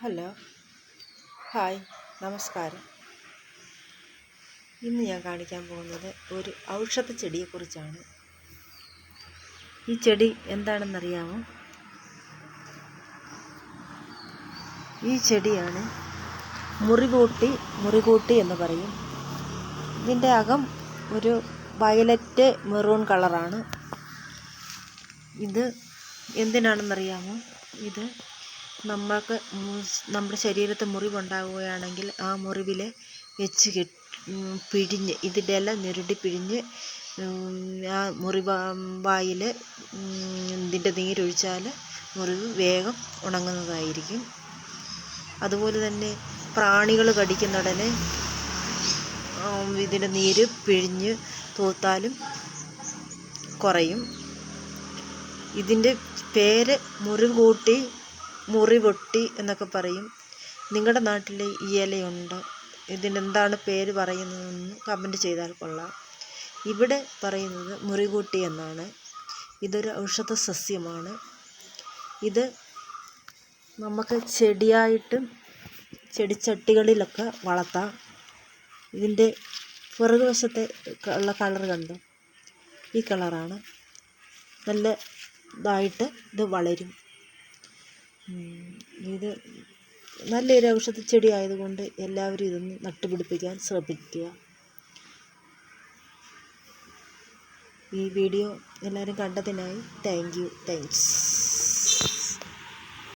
Hello. Hi. നമസ്കാരം. ഇന്ന് ഞാൻ കാണിക്കാൻ പോകുന്നത് ഒരു ഔഷധ ചെടിയെക്കുറിച്ചാണ്. ഈ ചെടി എന്താണെന്നറിയാമോ? ഈ ചെടിയാണ് മുറികൂട്ടി മുറികൂട്ടി എന്ന് പറയും. ഇതിന്റെ അകം ഒരു വയലറ്റ് മെറൂൺ കളറാണ്. ഇത് എന്തിനാണെന്നറിയാമോ? ഇത് നമ്മൾക്ക് നമ്മുടെ ശരീരത്ത് മുറിവുണ്ടാവുകയാണെങ്കിൽ ആ മുറിവിൽ വെച്ച് പിഴിഞ്ഞ് ഇതിന്റെ ഇല ഞെരടി പിഴിഞ്ഞ് ആ മുറിവ് വായിൽ ഇതിന്റെ നീരൊഴിച്ചാൽ മുറിവ് വേഗം ഉണങ്ങുന്നതായിരിക്കും. അതുപോലെ തന്നെ പ്രാണികൾ കടിക്കുന്നുടനെ ഇതിന്റെ നീര് പിഴിഞ്ഞ് തൂത്താലും കുറയും. ഇതിന്റെ പേര് മുറിവ് കൂട്ടി മുറി പൊട്ടി എന്നൊക്കെ പറയും. നിങ്ങളുടെ നാട്ടിൽ ഈ ഇലയുണ്ടോ. ഇതിനെന്താണ് പേര് പറയുന്നതെന്ന് കമന്റ് ചെയ്താൽ കൊള്ളാം. ഇവിടെ പറയുന്നത് മുറികൂട്ടി എന്നാണ്. ഇതൊരു ഔഷധ സസ്യമാണ്. ഇത് നമുക്ക് ചെടിയായിട്ടും ചെടിച്ചട്ടികളിലൊക്കെ വളർത്താം. ഇതിന്റെ പുറകു വശത്തെ ഉള്ള കളർ കണ്ടു? ഈ കളറാണ്. നല്ല ഇതായിട്ട് ഇത് വളരും. ഇത് നല്ലൊരു ഔഷധ ചെടി ആയതുകൊണ്ട് എല്ലാവരും ഇതൊന്ന് നട്ടുപിടിപ്പിക്കാൻ ശ്രമിക്കുക. ഈ വീഡിയോ എല്ലാവരും കണ്ടതിനായി താങ്ക് യു താങ്ക്സ്